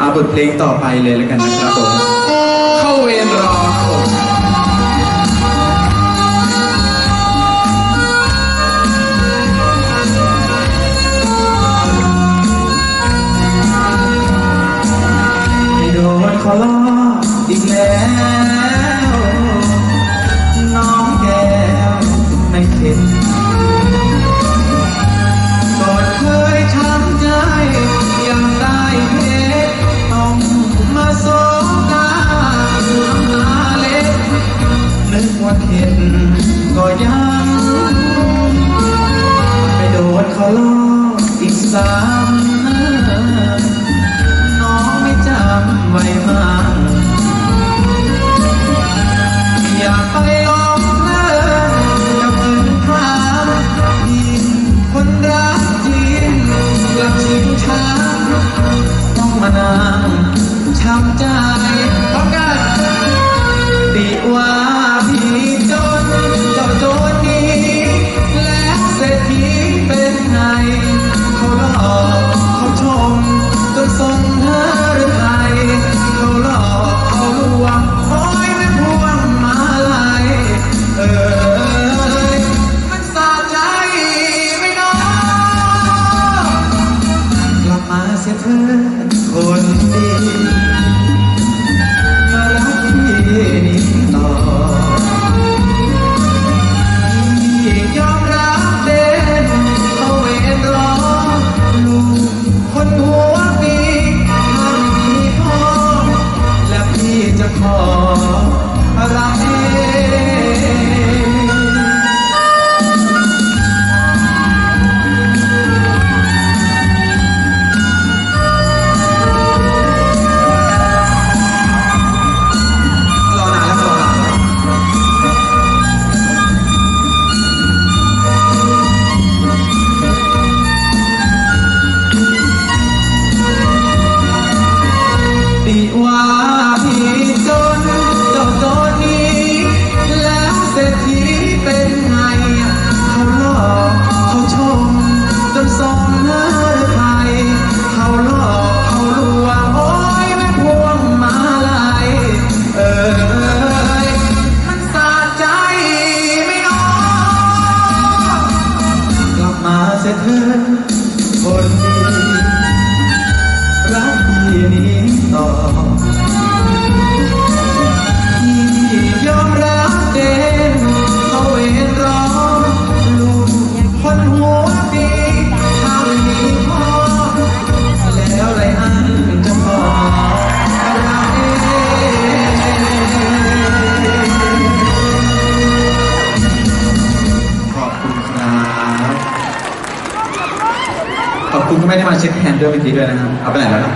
อาบทเพลงต่อไปเลยแล้วกันนะครับผม เข้าเวรรอ down. with her ขอบคุณที่ไม่ได้มาเช็คแฮนด์ด้วยเมื่อกี้ด้วยนะครับ เอาไปไหนแล้วนะ